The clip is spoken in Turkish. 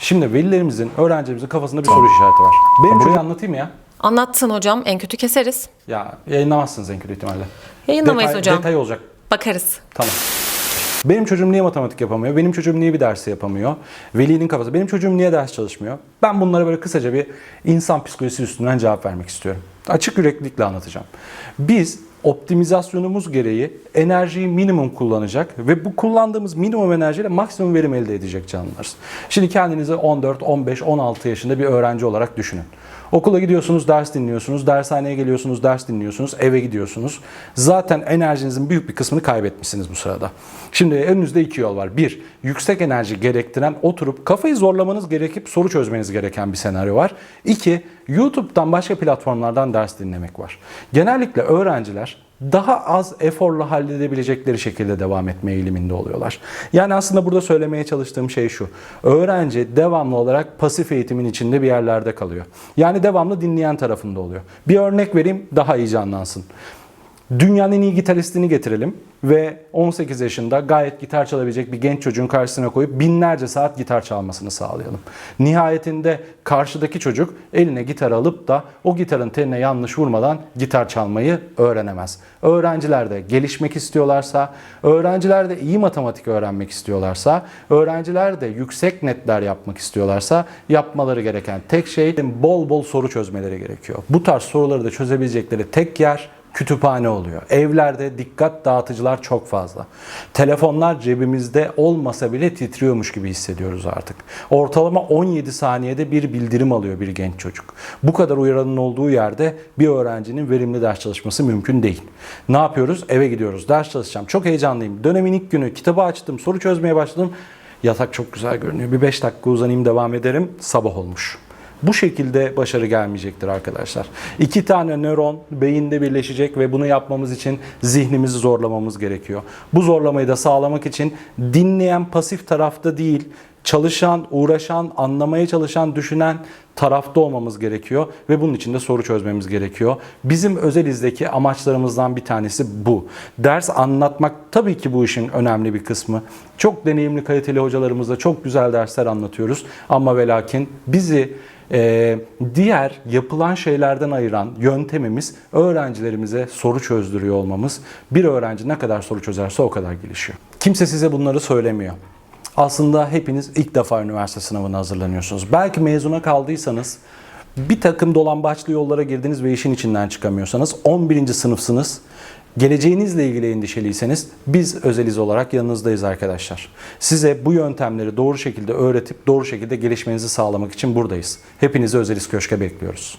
Şimdi velilerimizin, öğrencilerimizin kafasında bir soru işareti var. Benim burayı anlatayım ya. Anlatsın hocam. En kötü keseriz. Ya yayınlamazsınız en kötü ihtimalle. Yayınlamayız Detay- hocam. Detay olacak. Bakarız. Tamam. Benim çocuğum niye matematik yapamıyor? Benim çocuğum niye bir dersi yapamıyor? Velinin kafası. Benim çocuğum niye ders çalışmıyor? Ben bunlara böyle kısaca bir insan psikolojisi üstünden cevap vermek istiyorum. Açık yüreklilikle anlatacağım. Biz optimizasyonumuz gereği enerjiyi minimum kullanacak ve bu kullandığımız minimum enerjiyle maksimum verim elde edecek canlılarız. Şimdi kendinizi 14, 15, 16 yaşında bir öğrenci olarak düşünün. Okula gidiyorsunuz, ders dinliyorsunuz, dershaneye geliyorsunuz, ders dinliyorsunuz, eve gidiyorsunuz. Zaten enerjinizin büyük bir kısmını kaybetmişsiniz bu sırada. Şimdi önünüzde iki yol var. Bir, yüksek enerji gerektiren oturup kafayı zorlamanız gerekip soru çözmeniz gereken bir senaryo var. İki, YouTube'dan başka platformlardan ders dinlemek var. Genellikle öğrenciler daha az eforla halledebilecekleri şekilde devam etme eğiliminde oluyorlar. Yani aslında burada söylemeye çalıştığım şey şu. Öğrenci devamlı olarak pasif eğitimin içinde bir yerlerde kalıyor. Yani devamlı dinleyen tarafında oluyor. Bir örnek vereyim daha iyi canlansın. Dünyanın en iyi gitaristini getirelim ve 18 yaşında gayet gitar çalabilecek bir genç çocuğun karşısına koyup binlerce saat gitar çalmasını sağlayalım. Nihayetinde karşıdaki çocuk eline gitar alıp da o gitarın teline yanlış vurmadan gitar çalmayı öğrenemez. Öğrenciler de gelişmek istiyorlarsa, öğrenciler de iyi matematik öğrenmek istiyorlarsa, öğrenciler de yüksek netler yapmak istiyorlarsa yapmaları gereken tek şey bol bol soru çözmeleri gerekiyor. Bu tarz soruları da çözebilecekleri tek yer kütüphane oluyor. Evlerde dikkat dağıtıcılar çok fazla. Telefonlar cebimizde olmasa bile titriyormuş gibi hissediyoruz artık. Ortalama 17 saniyede bir bildirim alıyor bir genç çocuk. Bu kadar uyaranın olduğu yerde bir öğrencinin verimli ders çalışması mümkün değil. Ne yapıyoruz? Eve gidiyoruz. Ders çalışacağım. Çok heyecanlıyım. Dönemin ilk günü kitabı açtım, soru çözmeye başladım. Yatak çok güzel görünüyor. Bir 5 dakika uzanayım devam ederim. Sabah olmuş. Bu şekilde başarı gelmeyecektir arkadaşlar. İki tane nöron beyinde birleşecek ve bunu yapmamız için zihnimizi zorlamamız gerekiyor. Bu zorlamayı da sağlamak için dinleyen pasif tarafta değil, çalışan, uğraşan, anlamaya çalışan, düşünen tarafta olmamız gerekiyor ve bunun için de soru çözmemiz gerekiyor. Bizim özelizdeki amaçlarımızdan bir tanesi bu. Ders anlatmak tabii ki bu işin önemli bir kısmı. Çok deneyimli, kaliteli hocalarımızla çok güzel dersler anlatıyoruz ama ve lakin bizi ee, diğer yapılan şeylerden ayıran yöntemimiz öğrencilerimize soru çözdürüyor olmamız. Bir öğrenci ne kadar soru çözerse o kadar gelişiyor. Kimse size bunları söylemiyor. Aslında hepiniz ilk defa üniversite sınavına hazırlanıyorsunuz. Belki mezuna kaldıysanız bir takım dolambaçlı yollara girdiniz ve işin içinden çıkamıyorsanız 11. sınıfsınız. Geleceğinizle ilgili endişeliyseniz biz özeliz olarak yanınızdayız arkadaşlar. Size bu yöntemleri doğru şekilde öğretip doğru şekilde gelişmenizi sağlamak için buradayız. Hepinizi Özeliz Köşk'e bekliyoruz.